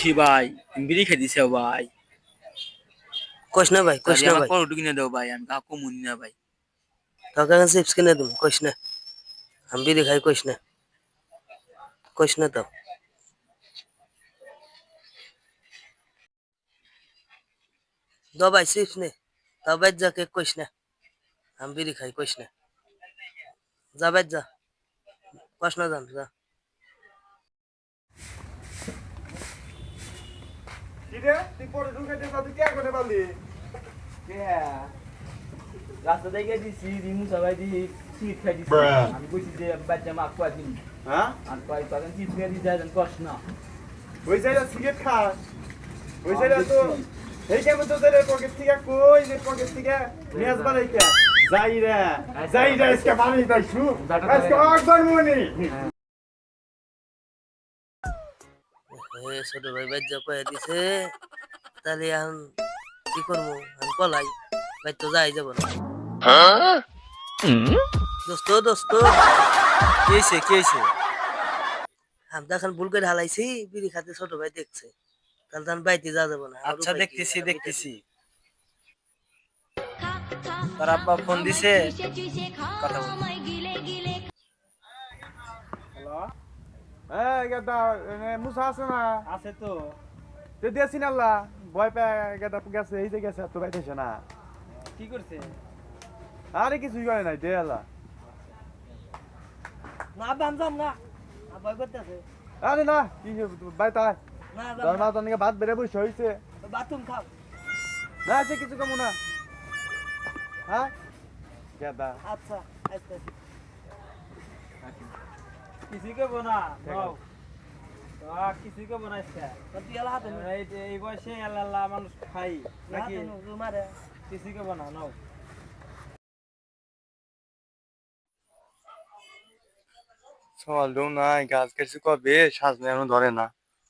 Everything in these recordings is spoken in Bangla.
খাচ্ছি ভাই বিড়ি খেয়ে দিছে ভাই। কইস না ভাই কইস না ভাই। কিনে দাও ভাই আমি কাকু মুনি না ভাই। তোকে চিপস কিনে দেবো কইস না। আমি বিড়ি খাই কইস না। কইস না তো। দো ভাই চিপস নে। বাইর যা কেক কইস না। আমি বিড়ি খাই কইস না। যা বাইর যা। কইস না যান যা কিরে তুই পরে ঢুকে দিস তুই কে করে পারলি রাস্তা থেকে দিছি রিমু সবাই দি সিট খাই দিছি। আমি কইছি যে বাচ্চা মা কুয়া দিন। হ্যাঁ? আর কয় তখন সিট খাই দিছি যান কষ্ট না। ওই সাইডে সিগারেট খাস ওই সাইডে তো এই কেমন তো তোর পকেট থেকে কই যে পকেট থেকে নিয়াজ বানাই কে যাই রে যাই রে আজকে বানাই তাই শু আজকে একবার মনি। এ ছোট ভাই বাইর যা কয়ে দিছে। তাহলে এখন কি করব আমি পলাই ভাই তো যাই যাব না। দোস্ত দোস্ত। কি হয়েছে কি হয়েছে আমি তো এখন ভুল করে হালাইছি বিড়ি খাতে ছোট ভাই দেখছে। তাহলে তো আমি বাইতে যা যাব না আচ্ছা দেখতেছি দেখতেছি। তার আব্বা ফোন দিছে। কথা বল। এই গেদা মুসা আছে না? আছে তো। তে দিয়েছি না আল্লাহ। ভয় পেয়ে গেদা গেছে এই যে গেছে তো বাইতেছে না। কি করছে? আরে কিছুই করে নাই দে আল্লাহ। না বাম যাম না। ভয় করতেছে। আরে না কি বাই তাই না তোর ভাত বেড়ে বসে হয়েছে বাথরুম খাও। না আছে কিছু কমু না। হ্যাঁ? গেদা। আচ্ছা আচ্ছা কিছুই করব না করব না এই বয়সে আল্লাহ আল্লাহ মানুষ খাই নাকি? মারে। কিছুই করব না নাও। চলো নাই গাছ কেটে কবে? ধরে না।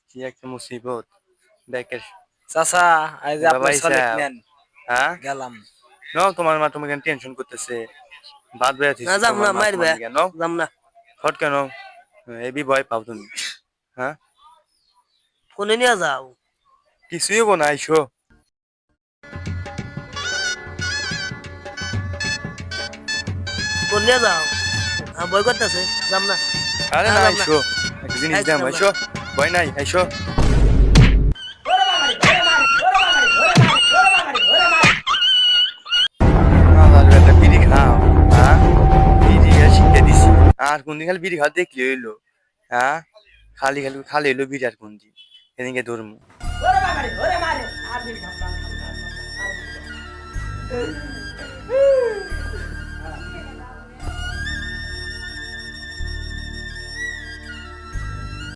কি একটা মুসিবত। ব্যাকের চাচা আজ। নেন হ্যাঁ? গেলাম। নাও তোমার মা তোমাকে টেনশন করতেছে। বাদ বেড়া না যাম না মারবে। কেন যাম না। হট কেন? এবি ভয় পাও তুমি। হ্যাঁ? কোনে নিয়ে যাও। কিছুই হব না আইসো। কোন নিয়ে যাও। হ্যাঁ ভয় করতেছে যাম না। আরে না, না। আইসো। একটা জিনিস দাম আইসো। ভয় নাই আইসো। আর কোনদিন খালি বিড়ি খাওয়া দেখলি হইল হ্যাঁ? খালি খালি খালি হইল বিড়ি আর কোন দিন এদিকে ধরমু আর